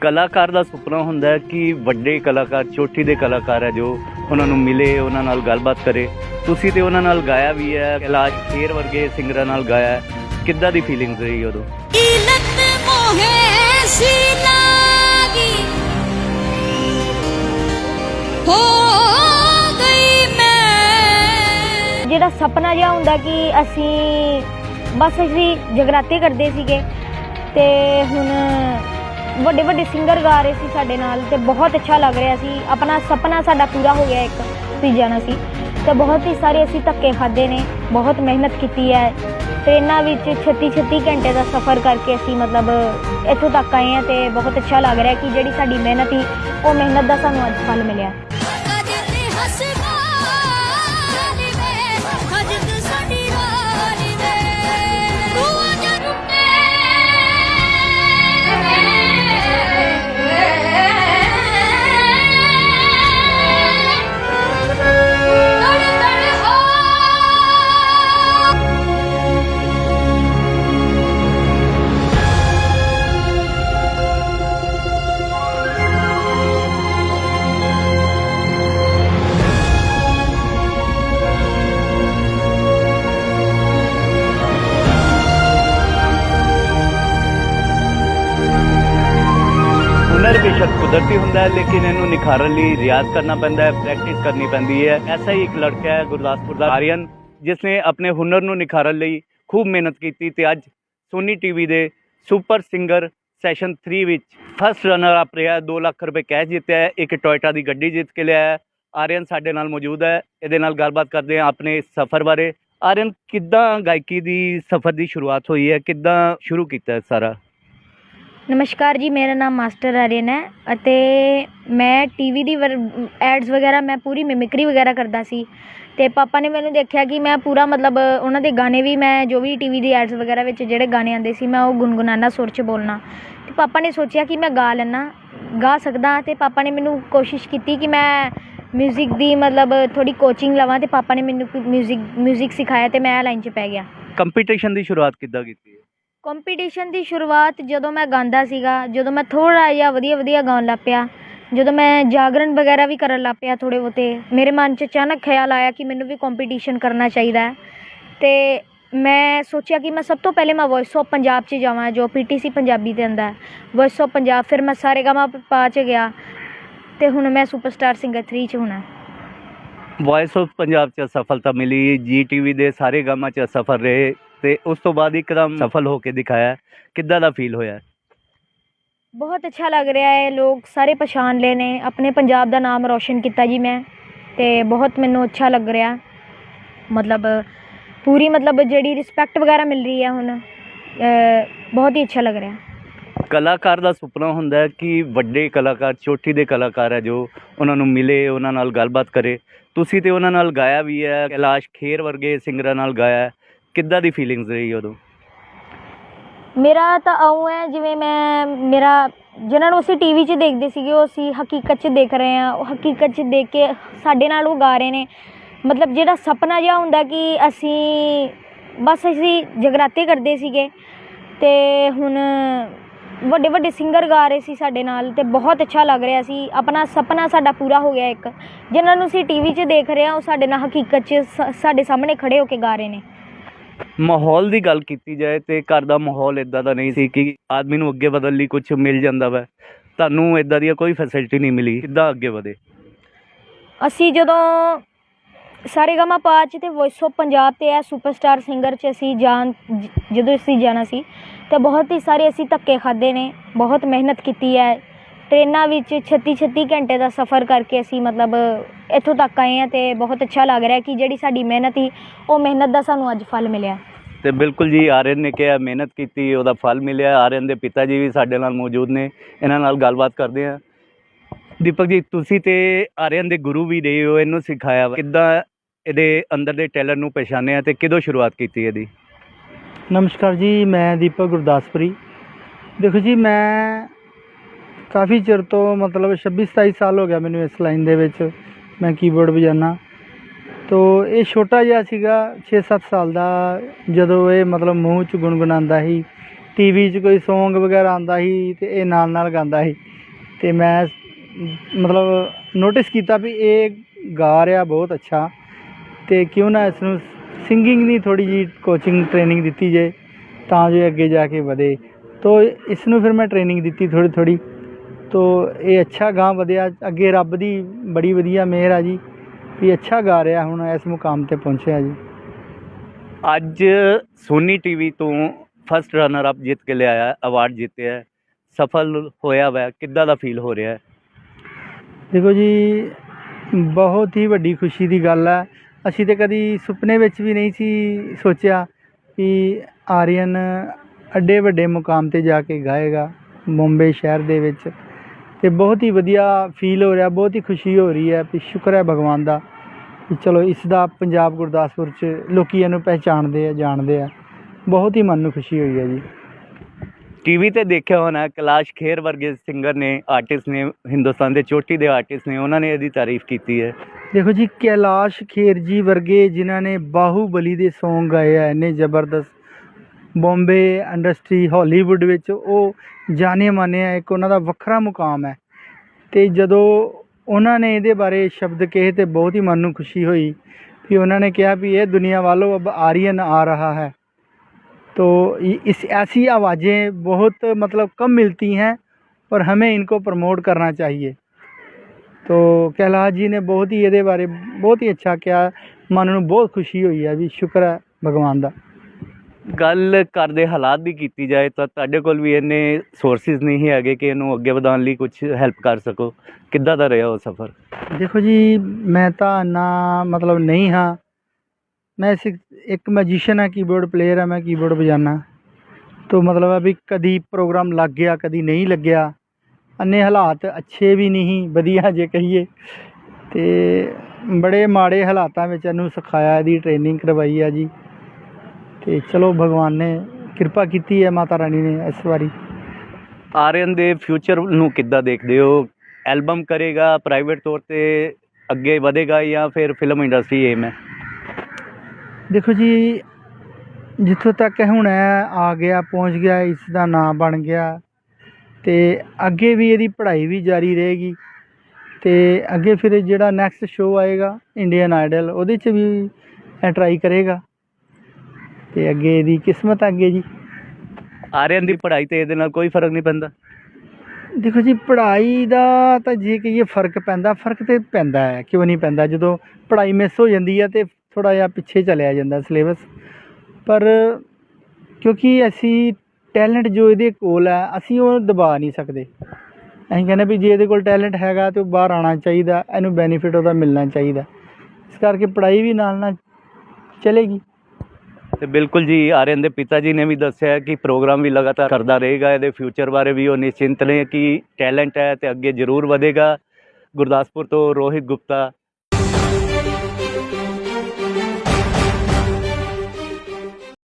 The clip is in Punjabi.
ਕਲਾਕਾਰ ਦਾ ਸੁਪਨਾ ਹੁੰਦਾ ਹੈ ਕਿ ਵੱਡੇ ਕਲਾਕਾਰ ਛੋਟੀ ਦੇ ਕਲਾਕਾਰ ਹੈ ਜੋ ਉਹਨਾਂ ਨੂੰ ਮਿਲੇ ਉਹਨਾਂ ਨਾਲ ਗੱਲਬਾਤ ਕਰੇ। ਤੁਸੀਂ ਤੇ ਉਹਨਾਂ ਨਾਲ ਗਾਇਆ ਵੀ ਹੈ ਕੈਲਾਸ਼ ਖੇਰ ਵਰਗੇ ਸਿੰਗਰਾਂ ਨਾਲ ਗਾਇਆ ਕਿੱਦਾਂ ਦੀ ਫੀਲਿੰਗ ਰਹੀ ਉਦੋਂ? ਜਿਹੜਾ ਸੁਪਨਾ ਜਿਹਾ ਹੁੰਦਾ ਕਿ ਅਸੀਂ ਬਸ ਅਸੀਂ ਜਗਰਾਤੇ ਕਰਦੇ ਸੀਗੇ ਤੇ ਹੁਣ ਵੱਡੇ ਵੱਡੇ ਸਿੰਗਰ ਗਾ ਰਹੇ ਸੀ ਸਾਡੇ ਨਾਲ ਤੇ ਬਹੁਤ ਅੱਛਾ ਲੱਗ ਰਿਹਾ ਸੀ। ਆਪਣਾ ਸੁਪਨਾ ਸਾਡਾ ਪੂਰਾ ਹੋ ਗਿਆ ਇੱਕ ਤੁਸੀਂ ਜਾਣਾ ਸੀ। ਤੇ ਬਹੁਤ ਹੀ ਸਾਰੇ ਅਸੀਂ ਧੱਕੇ ਖਾਦੇ ਨੇ, ਬਹੁਤ ਮਿਹਨਤ ਕੀਤੀ ਹੈ। ਟ੍ਰੇਨਾਂ ਵਿੱਚ 36 36 ਘੰਟੇ ਦਾ ਸਫ਼ਰ ਕਰਕੇ ਅਸੀਂ ਮਤਲਬ ਇੱਥੋਂ ਤੱਕ ਆਏ ਹਾਂ ਤੇ ਬਹੁਤ ਅੱਛਾ ਲੱਗ ਰਿਹਾ ਕਿ ਜਿਹੜੀ ਸਾਡੀ ਮਿਹਨਤ ਸੀ, ਉਹ ਮਿਹਨਤ ਦਾ ਸਾਨੂੰ ਅੱਜ ਫਲ ਮਿਲਿਆ। ਹੁੰਦਾ ਹੈ, ਲੇਕਿਨ ਇਹਨੂੰ ਨਿਖਾਰਨ ਲਈ ਰਿਆਜ਼ ਕਰਨਾ ਪੈਂਦਾ ਹੈ ਪ੍ਰੈਕਟਿਸ ਕਰਨੀ ਪੈਂਦੀ ਹੈ। ਐਸਾ ਹੀ ਇੱਕ ਲੜਕਾ ਹੈ, ਗੁਰਦਾਸਪੁਰ ਦਾ ਆਰੀਅਨ ਜਿਸ ਨੇ ਆਪਣੇ ਹੁਨਰ ਨੂੰ ਨਿਖਾਰਨ ਲਈ ਖੂਬ ਮਿਹਨਤ ਕੀਤੀ ਤੇ ਅੱਜ ਸੋਨੀ ਟੀਵੀ ਦੇ ਸੁਪਰ ਸਿੰਗਰ ਸੈਸ਼ਨ 3 ਵਿੱਚ ਫਸਟ ਰਨਰ ਅਪ ਰਿਹਾ 2 ਲੱਖ ਰੁਪਏ ਕੈਸ਼ ਜਿੱਤਿਆ ਇੱਕ ਟੋਇਟਾ ਦੀ ਗੱਡੀ ਜਿੱਤ ਕੇ ਲਿਆ ਹੈ। ਆਰੀਅਨ ਸਾਡੇ ਨਾਲ ਮੌਜੂਦ ਹੈ। ਇਹਦੇ ਨਾਲ ਗੱਲਬਾਤ ਕਰਦੇ ਹਾਂ ਆਪਣੇ ਸਫ਼ਰ ਬਾਰੇ। ਆਰੀਅਨ, ਕਿੱਦਾਂ ਗਾਇਕੀ ਦੀ ਸਫ਼ਰ ਦੀ ਸ਼ੁਰੂਆਤ ਹੋਈ ਹੈ? ਕਿੱਦਾਂ ਸ਼ੁਰੂ ਕੀਤਾ ਸਾਰਾ? ਨਮਸਕਾਰ ਜੀ, ਮੇਰਾ ਨਾਮ ਮਾਸਟਰ ਆਰੀਅਨ ਹੈ ਅਤੇ ਮੈਂ ਟੀਵੀ ਦੀ ਵਰ, ਐਡਸ ਵਗੈਰਾ ਮੈਂ ਪੂਰੀ ਮਿਮਿਕਰੀ ਵਗੈਰਾ ਕਰਦਾ ਸੀ ਅਤੇ ਪਾਪਾ ਨੇ ਮੈਨੂੰ ਦੇਖਿਆ ਕਿ ਮੈਂ ਪੂਰਾ ਮਤਲਬ ਉਹਨਾਂ ਦੇ ਗਾਣੇ ਵੀ ਮੈਂ ਜੋ ਵੀ ਟੀਵੀ ਦੀ ਐਡਸ ਵਗੈਰਾ ਵਿੱਚ ਜਿਹੜੇ ਗਾਣੇ ਆਉਂਦੇ ਸੀ ਮੈਂ ਉਹ ਗੁੰਗੁਨਾਨਾ ਸੁਰ 'ਚ ਬੋਲਣਾ। ਅਤੇ ਪਾਪਾ ਨੇ ਸੋਚਿਆ ਕਿ ਮੈਂ ਗਾ ਲੈਣਾ ਗਾ ਸਕਦਾ ਅਤੇ ਪਾਪਾ ਨੇ ਮੈਨੂੰ ਕੋਸ਼ਿਸ਼ ਕੀਤੀ ਕਿ ਮੈਂ ਮਿਊਜ਼ਿਕ ਦੀ ਮਤਲਬ ਥੋੜੀ ਕੋਚਿੰਗ ਲਵਾਂ ਅਤੇ ਪਾਪਾ ਨੇ ਮੈਨੂੰ ਮਿਊਜ਼ਿਕ ਮਿਊਜ਼ਿਕ ਸਿਖਾਇਆ ਅਤੇ ਮੈਂ ਲਾਈਨ 'ਚ ਪੈ ਗਿਆ। ਕੰਪੀਟੀਸ਼ਨ ਦੀ ਸ਼ੁਰੂਆਤ ਕਿੱਦਾਂ ਕੀਤੀ? ਕੰਪੀਟੀਸ਼ਨ ਦੀ ਸ਼ੁਰੂਆਤ ਜਦੋਂ ਮੈਂ ਗਾਉਂਦਾ ਸੀਗਾ, ਜਦੋਂ ਮੈਂ ਥੋੜ੍ਹਾ ਜਿਹਾ ਵਧੀਆ ਵਧੀਆ ਗਾਉਣ ਲੱਗ ਪਿਆ, ਜਦੋਂ ਮੈਂ ਜਾਗਰਣ ਵਗੈਰਾ ਵੀ ਕਰਨ ਲੱਗ ਪਿਆ ਥੋੜ੍ਹੇ ਬਹੁਤੇ, ਮੇਰੇ ਮਨ 'ਚ ਅਚਾਨਕ ਖਿਆਲ ਆਇਆ ਕਿ ਮੈਨੂੰ ਵੀ ਕੰਪੀਟੀਸ਼ਨ ਕਰਨਾ ਚਾਹੀਦਾ ਅਤੇ ਮੈਂ ਸੋਚਿਆ ਕਿ ਮੈਂ ਸਭ ਤੋਂ ਪਹਿਲੇ ਮੈਂ ਵੌਇਸ ਆਫ ਪੰਜਾਬ 'ਚ ਜਾਵਾਂ, ਜੋ ਪੀ ਟੀ ਸੀ ਪੰਜਾਬੀ 'ਤੇ ਆਉਂਦਾ ਵੌਇਸ ਆਫ ਪੰਜਾਬ ਫਿਰ ਮੈਂ ਸਾਰੇ ਗਾਮਾ ਪਾ 'ਚ ਗਿਆ ਅਤੇ ਹੁਣ ਮੈਂ ਸੁਪਰਸਟਾਰ ਸਿੰਗਰ 3 'ਚ ਹੋਣਾ। ਵੌਇਸ ਆਫ ਪੰਜਾਬ 'ਚ ਸਫਲਤਾ ਮਿਲੀ ਜੀ ਟੀਵੀ ਦੇ ਸਾਰੇ ਗਾਮਾਂ 'ਚ ਸਫਲ ਰਹੇ। ਤੇ ਉਸ ਤੋਂ ਬਾਅਦ ਇੱਕਦਮ ਸਫਲ ਹੋ ਕੇ ਦਿਖਾਇਆ ਕਿੱਦਾਂ ਦਾ ਫੀਲ ਹੋਇਆ? ਬਹੁਤ ਅੱਛਾ ਲੱਗ ਰਿਹਾ ਹੈ। ਲੋਕ ਸਾਰੇ ਪਛਾਣ ਲਏ ਨੇ। ਆਪਣੇ ਪੰਜਾਬ ਦਾ ਨਾਮ ਰੌਸ਼ਨ ਕੀਤਾ ਜੀ ਮੈਂ। ਤੇ ਬਹੁਤ ਮੈਨੂੰ ਅੱਛਾ ਲੱਗ ਰਿਹਾ। ਮਤਲਬ ਪੂਰੀ ਮਤਲਬ ਜਿਹੜੀ ਰਿਸਪੈਕਟ ਵਗੈਰਾ ਮਿਲ ਰਹੀ ਹੈ ਹੁਣ ਬਹੁਤ ਹੀ ਅੱਛਾ ਲੱਗ ਰਿਹਾ। ਕਲਾਕਾਰ ਦਾ ਸੁਪਨਾ ਹੁੰਦਾ ਹੈ ਕਿ ਵੱਡੇ ਕਲਾਕਾਰ ਚੋਟੀ ਦੇ ਕਲਾਕਾਰ ਹੈ ਜੋ ਉਹਨਾਂ ਨੂੰ ਮਿਲੇ ਉਹਨਾਂ ਨਾਲ ਗੱਲਬਾਤ ਕਰੇ। ਤੁਸੀਂ ਤੇ ਉਹਨਾਂ ਨਾਲ ਗਾਇਆ ਵੀ ਹੈ। ਕੈਲਾਸ਼ ਖੇਰ ਵਰਗੇ ਸਿੰਗਰਾਂ ਨਾਲ ਗਾਇਆ ਕਿੱਦਾਂ ਦੀ ਫੀਲਿੰਗਸ ਰਹੀ ਉਦੋਂ? ਮੇਰਾ ਤਾਂ ਆਉਂ ਹੈ ਜਿਵੇਂ ਮੈਂ, ਮੇਰਾ ਜਿਹਨਾਂ ਨੂੰ ਅਸੀਂ ਟੀਵੀ 'ਚ ਦੇਖਦੇ ਸੀਗੇ, ਉਹ ਅਸੀਂ ਹਕੀਕਤ 'ਚ ਦੇਖ ਰਹੇ ਹਾਂ। ਉਹ ਹਕੀਕਤ 'ਚ ਦੇਖ ਕੇ ਸਾਡੇ ਨਾਲ ਉਹ ਗਾ ਰਹੇ ਨੇ। ਮਤਲਬ ਜਿਹੜਾ ਸੁਪਨਾ ਜਿਹਾ ਹੁੰਦਾ ਕਿ ਅਸੀਂ ਬਸ ਅਸੀਂ ਜਗਰਾਤੇ ਕਰਦੇ ਸੀਗੇ ਤੇ ਹੁਣ ਵੱਡੇ ਵੱਡੇ ਸਿੰਗਰ ਗਾ ਰਹੇ ਸੀ ਸਾਡੇ ਨਾਲ ਤੇ ਬਹੁਤ ਅੱਛਾ ਲੱਗ ਰਿਹਾ ਸੀ। ਆਪਣਾ ਸੁਪਨਾ ਸਾਡਾ ਪੂਰਾ ਹੋ ਗਿਆ ਇੱਕ। ਜਿਹਨਾਂ ਨੂੰ ਅਸੀਂ ਟੀਵੀ 'ਚ ਦੇਖ ਰਹੇ ਹਾਂ, ਉਹ ਸਾਡੇ ਨਾਲ ਹਕੀਕਤ 'ਚ ਸ- ਸਾਡੇ ਸਾਹਮਣੇ ਖੜੇ ਹੋ ਕੇ ਗਾ ਰਹੇ ਨੇ। ਮਾਹੌਲ ਦੀ ਗੱਲ ਕੀਤੀ ਜਾਏ ਤੇ ਘਰ ਦਾ ਮਾਹੌਲ ਇਦਾਂ ਦਾ ਨਹੀਂ ਸੀ ਕਿ ਆਦਮੀ ਨੂੰ ਅੱਗੇ ਵਧਣ ਲਈ ਕੁਝ ਮਿਲ ਜਾਂਦਾ ਵਾ। ਤੁਹਾਨੂੰ ਇਦਾਂ ਦੀ ਕੋਈ ਫੈਸਿਲਿਟੀ ਨਹੀਂ ਮਿਲੀ। ਕਿੱਦਾਂ ਅੱਗੇ ਵਧੇ? ਅਸੀਂ ਜਦੋਂ ਸਾਰੇ ਗਾਮਾ ਪਾ ਚ ਤੇ ਵੌਇਸ ਆਫ ਪੰਜਾਬ ਤੇ ਇਹ ਸੁਪਰਸਟਾਰ ਸਿੰਗਰ ਚ ਅਸੀਂ ਜਾਣ ਜਦੋਂ ਅਸੀਂ ਜਾਣਾ ਸੀ, ਤਾਂ ਬਹੁਤ ਹੀ ਸਾਰੇ ਅਸੀਂ ਧੱਕੇ ਖਾਦੇ ਨੇ, ਬਹੁਤ ਮਿਹਨਤ ਕੀਤੀ ਹੈ। ਟ੍ਰੇਨਾਂ ਵਿੱਚ 36 36 ਘੰਟੇ ਦਾ ਸਫ਼ਰ ਕਰਕੇ ਅਸੀਂ ਮਤਲਬ ਇੱਥੋਂ ਤੱਕ ਆਏ ਹਾਂ ਤੇ ਬਹੁਤ ਅੱਛਾ ਲੱਗ ਰਿਹਾ ਕਿ ਜਿਹੜੀ ਸਾਡੀ ਮਿਹਨਤ ਸੀ ਉਹ ਮਿਹਨਤ ਦਾ ਸਾਨੂੰ ਅੱਜ ਫਲ ਮਿਲਿਆ। ਤੇ ਬਿਲਕੁਲ ਜੀ ਆਰਿਅਨ ਨੇ ਕਿਹਾ ਮਿਹਨਤ ਕੀਤੀ ਉਹਦਾ ਫਲ ਮਿਲਿਆ। ਆਰਿਅਨ ਦੇ ਪਿਤਾ ਜੀ ਵੀ ਸਾਡੇ ਨਾਲ ਮੌਜੂਦ ਨੇ ਇਹਨਾਂ ਨਾਲ ਗੱਲਬਾਤ ਕਰਦੇ ਹਾਂ। ਦੀਪਕ ਜੀ ਤੁਸੀਂ ਤੇ ਆਰਿਅਨ ਦੇ ਗੁਰੂ ਵੀ ਰਹੇ ਹੋ ਇਹਨੂੰ ਸਿਖਾਇਆ ਵਾ। ਕਿੱਦਾਂ ਇਹਦੇ ਅੰਦਰ ਦੇ ਟੈਲੈਂਟ ਨੂੰ ਪਛਾਣਿਆ ਤੇ ਕਿਦੋਂ ਸ਼ੁਰੂਆਤ ਕੀਤੀ ਇਹਦੀ? ਨਮਸਕਾਰ ਜੀ ਮੈਂ ਦੀਪਕ ਗੁਰਦਾਸਪੁਰੀ। ਦੇਖੋ ਜੀ ਮੈਂ ਕਾਫੀ ਚਿਰ ਤੋਂ ਮਤਲਬ 26 27 ਸਾਲ ਹੋ ਗਿਆ ਮੈਨੂੰ ਇਸ ਲਾਈਨ ਦੇ ਵਿੱਚ ਮੈਂ ਕੀਬੋਰਡ ਵਜਾਉਣਾ ਤੋ ਇਹ ਛੋਟਾ ਜਿਹਾ ਸੀਗਾ 6-7 ਸਾਲ ਦਾ, ਜਦੋਂ ਇਹ ਮਤਲਬ ਮੂੰਹ 'ਚ ਗੁੰਗੁਣਾਉਂਦਾ ਸੀ ਟੀਵੀ 'ਚ ਕੋਈ Song ਵਗੈਰਾ ਆਉਂਦਾ ਸੀ ਤੇ ਇਹ ਨਾਲ ਨਾਲ ਗਾਉਂਦਾ ਸੀ। ਤੇ ਮੈਂ ਮਤਲਬ ਨੋਟਿਸ ਕੀਤਾ ਵੀ ਇਹ ਗਾ ਰਿਹਾ ਬਹੁਤ ਅੱਛਾ। ਤੇ ਕਿਉਂ ਨਾ ਇਸ ਨੂੰ ਸਿੰਗਿੰਗ ਦੀ ਥੋੜੀ ਜੀ ਕੋਚਿੰਗ ਟ੍ਰੇਨਿੰਗ ਦਿੱਤੀ ਜੇ, ਤਾਂ ਜੋ ਇਹ ਅੱਗੇ ਜਾ ਕੇ ਵਧੇ। ਤੋ ਇਸ ਨੂੰ ਫਿਰ ਮੈਂ ਟ੍ਰੇਨਿੰਗ ਦਿੱਤੀ ਥੋੜੀ ਥੋੜੀ ਤੋ ਇਹ ਅੱਛਾ ਗਾਂ ਵਧਿਆ। ਅੱਗੇ ਰੱਬ ਦੀ ਬੜੀ ਵਧੀਆ ਮਿਹਰ ਆ ਜੀ। ਵੀ ਅੱਛਾ ਗਾ ਰਿਹਾ ਹੁਣ ਇਸ ਮੁਕਾਮ ਤੇ ਪਹੁੰਚਿਆ ਜੀ। ਅੱਜ ਸੋਨੀ ਟੀਵੀ ਤੋਂ ਫਸਟ ਰਨਰ ਅਪ ਜਿੱਤ ਕੇ ਲਿਆਇਆ ਅਵਾਰਡ ਜਿੱਤਿਆ। ਸਫਲ ਹੋਇਆ ਵੈ। ਕਿੱਦਾਂ ਦਾ ਫੀਲ ਹੋ ਰਿਹਾ? ਦੇਖੋ ਜੀ ਬਹੁਤ ਹੀ ਵੱਡੀ ਖੁਸ਼ੀ ਦੀ ਗੱਲ ਹੈ ਅਸੀਂ ਤੇ ਕਦੀ ਸੁਪਨੇ ਵਿੱਚ ਵੀ ਨਹੀਂ ਸੀ ਸੋਚਿਆ ਕਿ ਆਰੀਅਨ ਅੱਡੇ ਵੱਡੇ ਮੁਕਾਮ ਤੇ ਜਾ ਕੇ ਗਾਏਗਾ ਮੁੰਬਈ ਸ਼ਹਿਰ ਦੇ ਵਿੱਚ। ਤੇ ਬਹੁਤ ਹੀ ਵਧੀਆ ਫੀਲ ਹੋ ਰਿਹਾ ਬਹੁਤ ਹੀ ਖੁਸ਼ੀ ਹੋ ਰਹੀ ਹੈ ਵੀ ਸ਼ੁਕਰ ਹੈ ਭਗਵਾਨ ਦਾ ਵੀ ਚਲੋ ਇਸ ਦਾ ਪੰਜਾਬ ਗੁਰਦਾਸਪੁਰ 'ਚ ਲੋਕੀ ਇਹਨੂੰ ਪਹਿਚਾਣਦੇ ਆ ਜਾਣਦੇ ਆ। ਬਹੁਤ ਹੀ ਮਨ ਨੂੰ ਖੁਸ਼ੀ ਹੋਈ ਹੈ ਜੀ। ਟੀਵੀ ਤੇ ਦੇਖਿਆ ਹੋਣਾ ਕੈਲਾਸ਼ ਖੇਰ ਵਰਗੇ ਸਿੰਗਰ ਨੇ ਆਰਟਿਸਟ ਨੇ ਹਿੰਦੁਸਤਾਨ ਦੇ ਚੋਟੀ ਦੇ ਆਰਟਿਸਟ ਨੇ ਉਹਨਾਂ ਨੇ ਇਹਦੀ ਤਾਰੀਫ ਕੀਤੀ ਹੈ। ਦੇਖੋ ਜੀ ਕੈਲਾਸ਼ ਖੇਰ ਜੀ ਵਰਗੇ ਜਿਨ੍ਹਾਂ ਨੇ ਬਾਹੂਬਲੀ ਦੇ Song ਗਾਏ ਆ ਇੰਨੇ ਜ਼ਬਰਦਸਤ ਬੰਬੇ ਇੰਡਸਟਰੀ ਹਾਲੀਵੁੱਡ ਵਿੱਚ ਉਹ ਜਾਣੇ ਮਾਨੇ ਆ ਇੱਕ ਉਹਨਾਂ ਦਾ ਵੱਖਰਾ ਮੁਕਾਮ ਹੈ ਤੇ ਜਦੋਂ ਉਹਨਾਂ ਨੇ ਇਹਦੇ ਬਾਰੇ ਸ਼ਬਦ ਕਹੇ ਤੇ ਬਹੁਤ ਹੀ ਮਨ ਨੂੰ ਖੁਸ਼ੀ ਹੋਈ ਕਿ ਉਹਨਾਂ ਨੇ ਕਿਹਾ ਵੀ ਇਹ ਦੁਨੀਆ ਵਾਲੋਂ ਅਬ ਆਰੀਅਨ ਆ ਰਹਾ ਹੈ तो इ- इस ऐसी आवाज़ें बहुत मतलब कम मिलती हैं और हमें इनको प्रमोट करना चाहिए तो कैलाश जी ने बहुत ही ਇਹਦੇ ਬਾਰੇ ਬਹੁਤ ਹੀ ਅੱਛਾ ਕਿਹਾ ਮਨ ਨੂੰ ਬਹੁਤ ਖੁਸ਼ੀ ਹੋਈ ਹੈ ਵੀ ਸ਼ੁਕਰ ਹੈ ਭਗਵਾਨ ਦਾ ਗੱਲ ਘਰ ਦੇ ਹਾਲਾਤ ਦੀ ਕੀਤੀ ਜਾਏ ਤਾਂ ਤੁਹਾਡੇ ਕੋਲ ਵੀ ਇੰਨੇ ਸੋਰਸਿਸ ਨਹੀਂ ਹੈਗੇ ਕਿ ਇਹਨੂੰ ਅੱਗੇ ਵਧਾਉਣ ਲਈ ਕੁਝ ਹੈਲਪ ਕਰ ਸਕੋ। ਕਿੱਦਾਂ ਦਾ ਰਿਹਾ ਉਹ ਸਫ਼ਰ? ਦੇਖੋ ਜੀ, ਮੈਂ ਤਾਂ ਨਾ ਮਤਲਬ ਨਹੀਂ ਹਾਂ। ਮੈਂ ਸਿ- ਇੱਕ ਮੈਜੀਸ਼ੀਅਨ ਹਾਂ ਕੀਬੋਰਡ ਪਲੇਅਰ ਹਾਂ, ਮੈਂ ਕੀਬੋਰਡ ਵਜਾਨਾ। ਤੋ ਮਤਲਬ ਹੈ ਵੀ ਕਦੀ ਪ੍ਰੋਗਰਾਮ ਲੱਗ ਗਿਆ, ਕਦੀ ਨਹੀਂ ਲੱਗਿਆ। ਅੰਨੇ ਹਾਲਾਤ ਅੱਛੇ ਵੀ ਨਹੀਂ ਵਧੀਆ ਜੇ ਕਹੀਏ। ਤੇ ਬੜੇ ਮਾੜੇ ਹਾਲਾਤਾਂ ਵਿੱਚ ਇਹਨੂੰ ਸਿਖਾਇਆ, ਇਹਦੀ ਟ੍ਰੇਨਿੰਗ ਕਰਵਾਈ ਆ ਜੀ। ਤੇ ਚਲੋ ਭਗਵਾਨ ਨੇ ਕਿਰਪਾ ਕੀਤੀ ਹੈ ਮਾਤਾ ਰਾਣੀ ਨੇ ਇਸ ਵਾਰੀ। ਆਰੀਅਨ ਦੇ ਫਿਊਚਰ ਨੂੰ ਕਿੱਦਾਂ ਦੇਖਦੇ ਹੋ? ਐਲਬਮ ਕਰੇਗਾ ਪ੍ਰਾਈਵੇਟ ਤੌਰ ਤੇ ਅੱਗੇ ਵਧੇਗਾ ਜਾਂ ਫਿਰ ਫਿਲਮ ਇੰਡਸਟਰੀ ਏਮ ਹੈ ਦੇਖੋ ਜੀ ਜਿੱਥੋਂ ਤੱਕ ਹੁਣ ਹੈ ਆ ਗਿਆ ਪਹੁੰਚ ਗਿਆ ਇਸ ਦਾ ਨਾਂ ਬਣ ਗਿਆ ਤੇ ਅੱਗੇ ਵੀ ਇਹਦੀ ਪੜ੍ਹਾਈ ਵੀ ਜਾਰੀ ਰਹੇਗੀ ਤੇ ਅੱਗੇ ਫਿਰ ਜਿਹੜਾ ਨੈਕਸਟ ਸ਼ੋਅ ਆਏਗਾ ਇੰਡੀਅਨ ਆਈਡਲ ਉਹਦੇ 'ਚ ਵੀ ਇਹ ਟਰਾਈ ਕਰੇਗਾ। ਤੇ ਅੱਗੇ ਇਹਦੀ ਕਿਸਮਤ ਅੱਗੇ ਜੀ। ਆਰੀਅਨ ਦੀ ਪੜ੍ਹਾਈ ਤੇ ਇਹਦੇ ਨਾਲ ਕੋਈ ਫ਼ਰਕ ਨਹੀਂ ਪੈਂਦਾ? ਦੇਖੋ ਜੀ ਪੜ੍ਹਾਈ ਦਾ ਤਾਂ ਜੇ ਕਹੀਏ ਫ਼ਰਕ ਪੈਂਦਾ ਫ਼ਰਕ ਤੇ ਪੈਂਦਾ ਹੈ ਕਿਉਂ ਨਹੀਂ ਪੈਂਦਾ? ਜਦੋਂ ਪੜ੍ਹਾਈ ਮਿਸ ਹੋ ਜਾਂਦੀ ਹੈ ਤੇ ਥੋੜਾ ਜਿਹਾ ਪਿੱਛੇ ਚਲਿਆ ਜਾਂਦਾ ਸਿਲੇਬਸ ਪਰ ਕਿਉਂਕਿ ਅਸੀਂ ਟੈਲੈਂਟ ਜੋ ਇਹਦੇ ਕੋਲ ਹੈ ਅਸੀਂ ਉਹ ਦਬਾ ਨਹੀਂ ਸਕਦੇ। ਅਸੀਂ ਕਹਿੰਦੇ ਵੀ ਜੇ ਇਹਦੇ ਕੋਲ ਟੈਲੈਂਟ ਹੈਗਾ ਤੇ ਉਹ ਬਾਹਰ ਆਉਣਾ ਚਾਹੀਦਾ ਇਹਨੂੰ ਬੈਨੀਫਿਟ ਉਹਦਾ ਮਿਲਣਾ ਚਾਹੀਦਾ। ਇਸ ਕਰਕੇ ਪੜ੍ਹਾਈ ਵੀ ਨਾਲ ਨਾਲ ਚਲੇਗੀ। ਤੇ ਬਿਲਕੁਲ ਜੀ ਆਰੀਅਨ ਦੇ ਪਿਤਾ ਜੀ ਨੇ ਵੀ ਦੱਸਿਆ ਕਿ ਪ੍ਰੋਗਰਾਮ ਵੀ ਲਗਾਤਾਰ ਕਰਦਾ ਰਹੇਗਾ, ਇਹਦੇ ਫਿਊਚਰ ਬਾਰੇ ਵੀ ਉਹ ਨਿਸ਼ਚਿੰਤ ਨੇ ਕਿ ਟੈਲੈਂਟ ਹੈ ਤੇ ਅੱਗੇ ਜ਼ਰੂਰ ਵਧੇਗਾ। ਗੁਰਦਾਸਪੁਰ ਤੋਂ ਰੋਹਿਤ ਗੁਪਤਾ